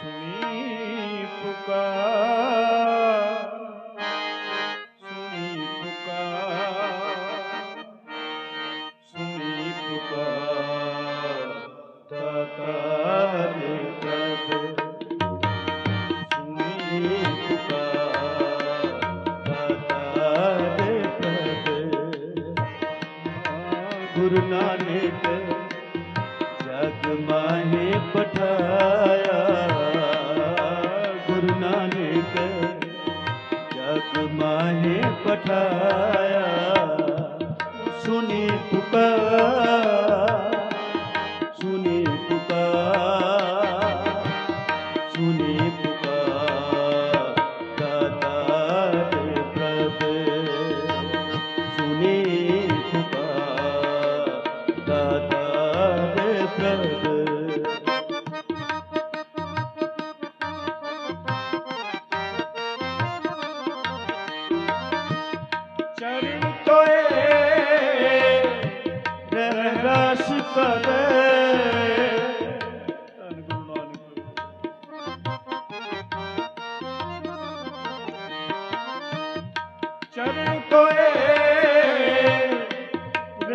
ਸੁਣੀ ਪੁਕਾਰ। ਕਥਾ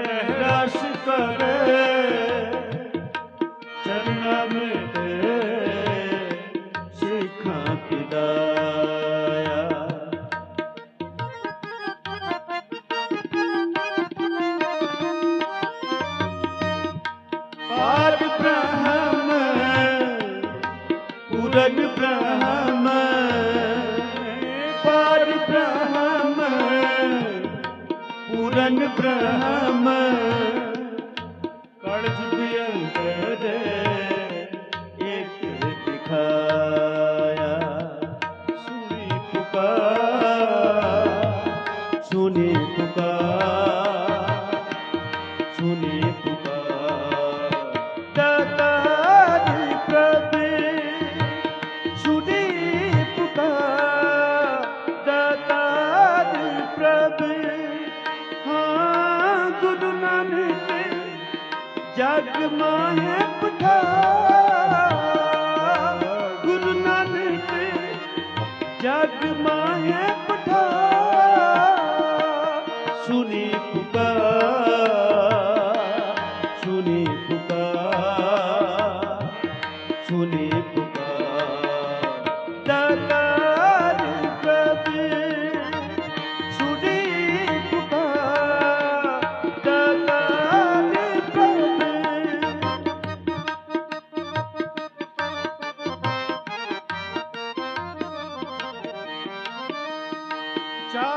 ਰਸ ਕਰੇ ਚਰਨਾਂ ਮੇ ब्रह्म पूरन ब्रह्म प्रम ਜਗ ਮਾਹੇ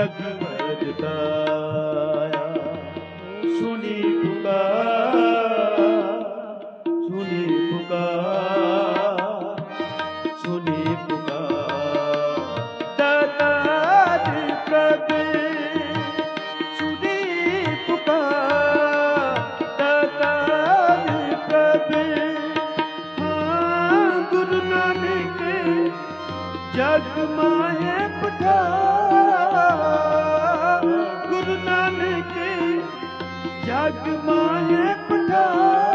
जग ਜਗ ਮਾਨੇ ਪਠਾਨ।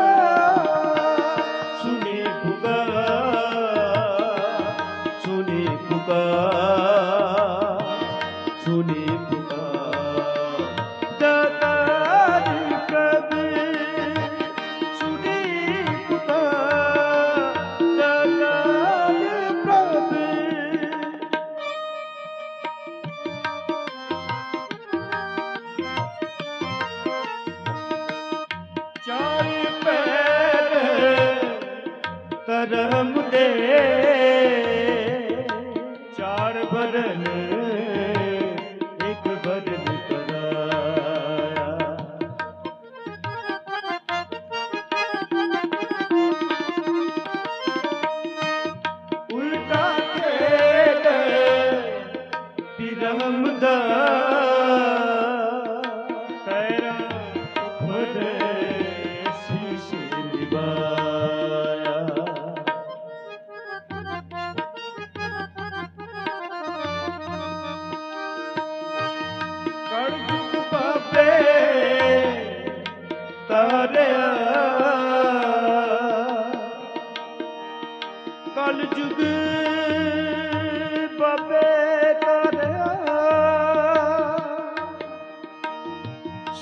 ਕਰਮ ਦੇ ਚਾਰ ਬਦਨ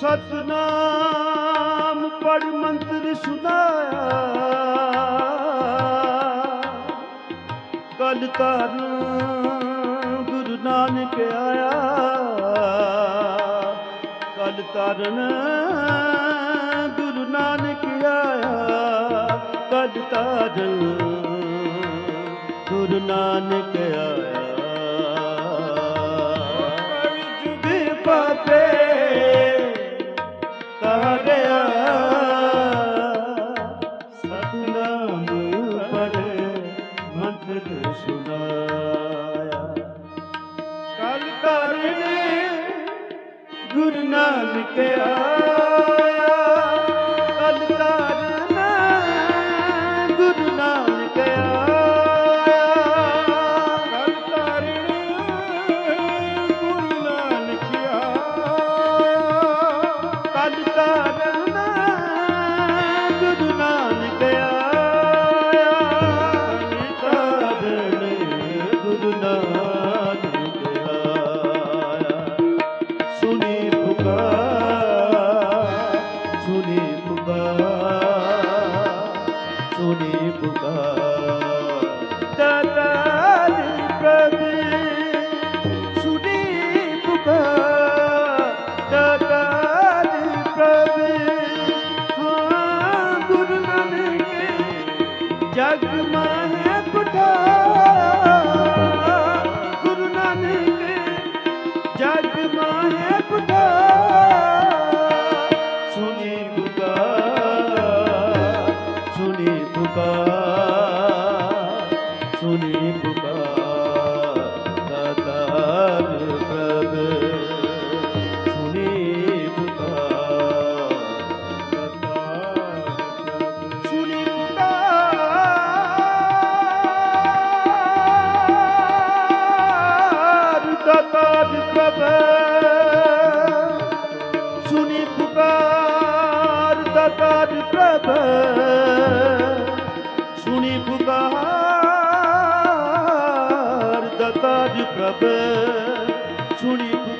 ਸਤਨਾਮ ਪੜ ਮੰਤਰ ਸੁਨਾਇਆ ਕਲ ਤਾਰਨ ਗੁਰੂ ਨਾਨਕ ਆਇਆ। ਕਲ ਤਾਰਨ ਗੁਰੂ ਨਾਨਕ ਆਇਆ। ਕਲ ਤਾਰਨ ਗੁਰੂ ਨਾਨਕ ਆਇਆ। ਸੁਣੀ ਪੁਕਾਰ। ਦਾਤਾਰ ਪ੍ਰਭ ਸੁਣੀ ਪੁਕਾਰ। ਦਾਤਾਰ ਪ੍ਰਭ ਹਾਂ ਗੁਰੂ ਨਾਨਕ ਜਗ ਮਾਹੇ ਸੁਨੀ ਪੁਕਾਰ ਦਾਤਾਰ ਪ੍ਰਭ ਦਾਤਾਰ ਪ੍ਰਭ ਸੁਣੀ